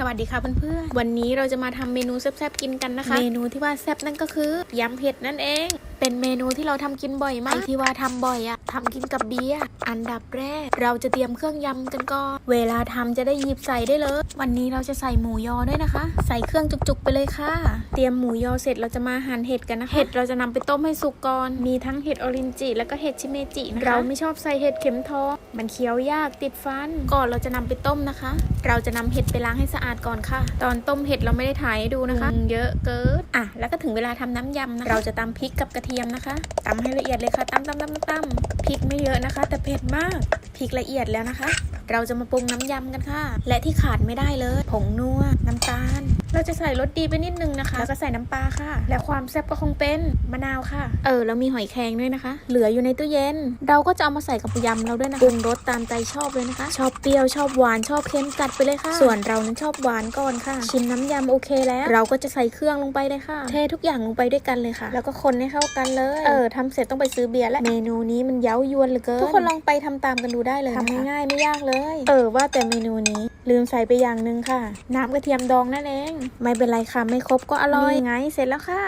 สวัสดีค่ะเพื่อนๆ วันนี้เราจะมาทำเมนูแซ่บๆกินกันนะคะ เมนูที่ว่าแซ่บนั่นก็คือยำเผ็ดนั่นเอง เป็นเมนูที่เราทำกินบ่อยมากที่ว่าทำบ่อยอะทำกินกับเบียร์อันดับแรก เราจะเตรียมเครื่องยำกันก่อนเวลาทำจะได้หยิบใส่ได้เลย วันนี้เราจะใส่หมูยอด้วยนะคะ ใส่เครื่องจุกๆไปเลยค่ะ เตรียมหมูยอเสร็จเราจะมาหั่นเห็ดกันนะคะเห็ดเราจะนำไปต้มให้สุกก่อนมีทั้งเห็ดออรินจิแล้วก็เห็ดชิเมจินะคะเราไม่ชอบใส่เห็ดเข็มทองมันเคี้ยวยากติดฟันก่อนเราจะนำไปต้มนะคะ เราจะนำเห็ดไปล้างให้สะอาดก่อนค่ะ ตอนต้มเห็ดเราไม่ได้ถ่ายให้ดูนะคะ เยอะเกินอะแล้วก็ถึงเวลาทำน้ำยำนะะเราจะตำพริกกับกระเทียมเทียมนะคะตำให้ละเอียดเลยค่ะตำตำตำตำพริกไม่เยอะนะคะ แต่เผ็ดมากพริกละเอียดแล้วนะคะ เราจะมาปรุงน้ำยำกันค่ะ และที่ขาดไม่ได้เลย ผงนัว น้ำตาล เราจะใส่รสดีไปนิดนึงนะคะ แล้วก็ใส่น้ำปลาค่ะ และความแซ่บก็คงเป็นมะนาวค่ะ เออ แล้วมีหอยแครงด้วยนะคะ เหลืออยู่ในตู้เย็น เราก็จะเอามาใส่กับยำเราด้วยนะคะปรุงรสตามใจชอบเลยนะคะ ชอบเปรี้ยวชอบหวานชอบเค็มจัดไปเลยค่ะ ส่วนเรานั้นชอบหวานก่อนค่ะ ชิมน้ำยำโอเคแล้ว เราก็จะใส่เครื่องลงไปเลยค่ะ เททุกอย่างลงไปด้วยกันเลยค่ะ แล้วก็คนให้เข้ากันเลย เออทำเสร็จต้องไปซื้อเบียร์และเมนูนี้มันเย้ายวนเหลือเกินทุกคนลองไปทำตามกันดูได้เลยทำง่ายๆไม่ยากเลยเออว่าแต่เมนูนี้ลืมใส่ไปอย่างหนึ่งค่ะ น้ำกระเทียมดองนั่นเอง ไม่เป็นไรค่ะ ไม่ครบก็อร่อยไงเสร็จแล้วค่ะ